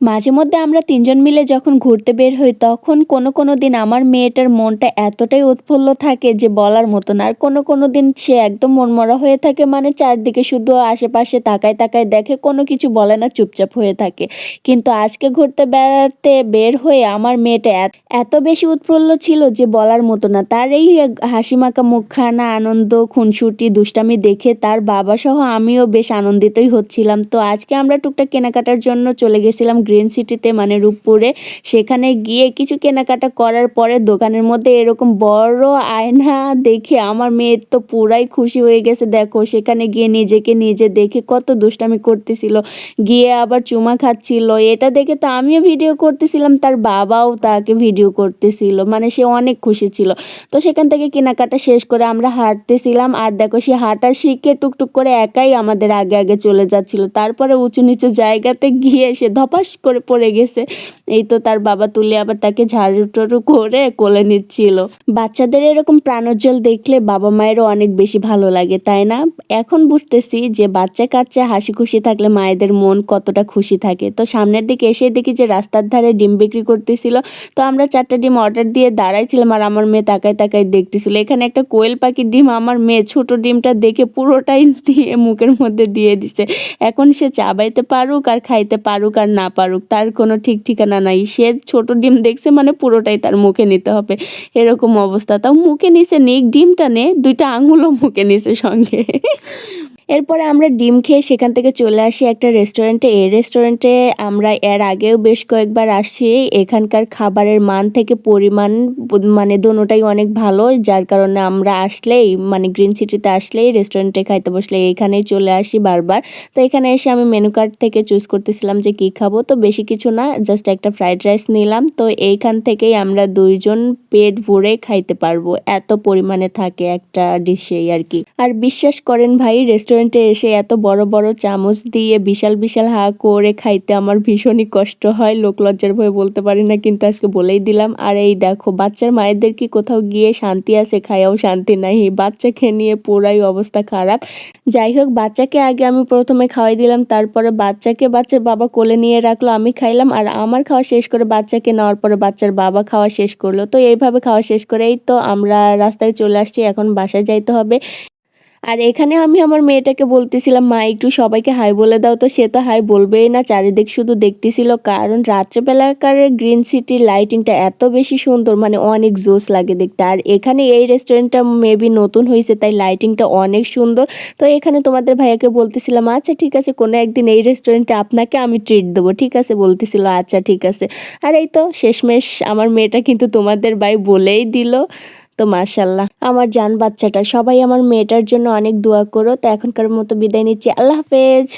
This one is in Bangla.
মাঝে মধ্যে আমরা তিনজন মিলে যখন ঘুরতে বের হই, তখন কোনো কোনো দিন আমার মেয়েটার মনটা এতটাই উৎফুল্ল থাকে যে বলার মতো না আর কোনো কোনো দিন সে একদম মনমরা হয়ে থাকে মানে চারদিকে শুধু আশেপাশে তাকায় তাকায় দেখে কোনো কিছু বলে না, চুপচাপ হয়ে থাকে। কিন্তু আজকে ঘুরতে বেড়াতে বের হয়ে আমার মেয়েটা এত- বেশি উৎফুল্ল ছিল যে বলার মতো না। তার এই হাসিমাখা মুখখানা, আনন্দ, খুনসুটি, দুষ্টামি দেখে তার বাবা সহ আমিও বেশ আনন্দিতই হচ্ছিলাম। তো আজকে আমরা টুকটাক কেনাকাটার জন্য চলে গেছিলাম গ্রিন সিটিতে মানে রূপপুরে, সেখানে গিয়ে কিছু কেনাকাটা করার পরে দোকানের মধ্যে এরকম বড় আয়না দেখে আমার মেয়ের তো পুরাই খুশি হয়ে গেছে। দেখো, সেখানে গিয়ে নিজেকে নিজে দেখে কত দুষ্টামি করতেছিল। গিয়ে আবার চুমা খাচ্ছিল। এটা দেখে তো আমিও ভিডিও করতেছিলাম, তার বাবাও তাকে ভিডিও করতেছিল। মানে সে অনেক খুশি ছিল। তো সেখান থেকে কেনাকাটা শেষ করে আমরা হাঁটতেছিলাম। আর দেখো, সে হাঁটা শিখে টুকটুক করে একাই আমাদের আগে আগে চলে যাচ্ছিল। তারপরে উঁচু নিচু জায়গাতে গিয়ে সে ধপাস করে পড়ে গেছে। এই তো তার বাবা তুলে আবার তাকে ঝাড়ু টাড়ু করে কোলে নিচ্ছিল। বাচ্চাদের এরকম প্রাণোজ্জ্বল দেখলে বাবা মায়েরও অনেক বেশি ভালো লাগে, তাই না? এখন বুঝতেছি যে বাচ্চা কাচ্চা হাসি খুশি থাকলে মায়েদের মন কতটা খুশি থাকে। তো সামনের দিকে এসে দেখি যে রাস্তার ধারে ডিম বিক্রি করতেছিল। তো আমরা চারটা ডিম অর্ডার দিয়ে দাঁড়াইছিলাম আর আমার মেয়ে তাকায় তাকায় দেখতেছিল। এখানে একটা কোয়েল পাখির ডিম আমার মেয়ে ছোট ডিমটা দেখে পুরোটাই দিয়ে মুখের মধ্যে দিয়ে দিছে। এখন সে চাবাইতে পারুক আর খাইতে পারুক আর না পারুক। তার কোনো ঠিক ঠিকানা নাই। সে ছোট ডিম দেখছে মানে পুরোটাই তার মুখে নিতে হবে। এরকম অবস্থা। তাও মুখে নিছে নিক ডিমটা নে, দুইটা আঙুলও মুখে নিছে সঙ্গে। এরপরে আমরা ডিম খেয়ে সেখান থেকে চলে আসি একটা রেস্টুরেন্টে এই রেস্টুরেন্টে আমরা এর আগেও বেশ কয়েকবার আসি এখানকার খাবারের মান থেকে পরিমাণ মানে দোনোটাই অনেক ভালো। যার কারণে আমরা আসলেই মানে গ্রিন সিটিতে আসলেই রেস্টুরেন্টে খাইতে বসলে এখানেই চলে আসি বারবার। তো এখানে এসে আমি মেনু কার্ড থেকে চুজ করতেছিলাম যে কী খাব। তো বেশি কিছু না জাস্ট একটা ফ্রাইড রাইস নিলাম। তো এইখান থেকেই আমরা দুইজন পেট ভরে খাইতে পারব। এত পরিমাণে থাকে একটা ডিশেই আর কি। আর বিশ্বাস করেন ভাই রেস্টুরেন্টে এসে এত বড় বড় চামচ দিয়ে বিশাল বিশাল হা করে খাইতে আমার ভীষণই কষ্ট হয়। লোক লজ্জার ভয়ে বলতে পারি না, কিন্তু আজকে বলেই দিলাম। আর এই দেখো, বাচ্চার মায়েদের কি কোথাও গিয়ে শান্তি আছে? খায়াও শান্তি নাই। বাচ্চা খেয়ে নিয়ে পুরাই অবস্থা খারাপ। যাই হোক, বাচ্চাকে আগে আমি প্রথমে খাওয়াই দিলাম। তারপরে বাচ্চাকে বাচ্চার বাবা কোলে নিয়ে রাখল। আমি খাইলাম আর আমার খাওয়া শেষ করে বাচ্চাকে নেওয়ার পরে বাচ্চার বাবা খাওয়া শেষ করল। তো এইভাবে খাওয়া শেষ করেই তো আমরা রাস্তায় চলে আসছি, এখন বাসায় যাইতে হবে। আর এখানে আমি আমার মেয়েটাকে বলতেছিলাম, মা, একটু সবাইকে হাই বলে দাও তো। সে তো হাই বলবেই না, চারিদিক শুধু দেখতেছিল। কারণ রাত্রেবেলাকার গ্রিন সিটির লাইটিংটা এত বেশি সুন্দর মানে অনেক জোস লাগে দেখতে। আর এখানে এই রেস্টুরেন্টটা মেবি নতুন হয়েছে তাই লাইটিংটা অনেক সুন্দর। তো এখানে তোমাদের ভাইয়াকে বলতেছিলাম আচ্ছা ঠিক আছে, কোনো একদিন এই রেস্টুরেন্টে আপনাকে আমি ট্রিট দেবো। ঠিক আছে, বলতেছিল আচ্ছা ঠিক আছে। আর এই তো শেষমেশ আমার মেয়েটা কিন্তু তোমাদের ভাই বলেই দিল। তো মাশাল্লাহ। আমার যান বাচ্চাটা। সবাই আমার মেয়েটার জন্য অনেক দোয়া করো। তো এখনকার মতো বিদায় নিচ্ছি। আল্লাহ হাফেজ।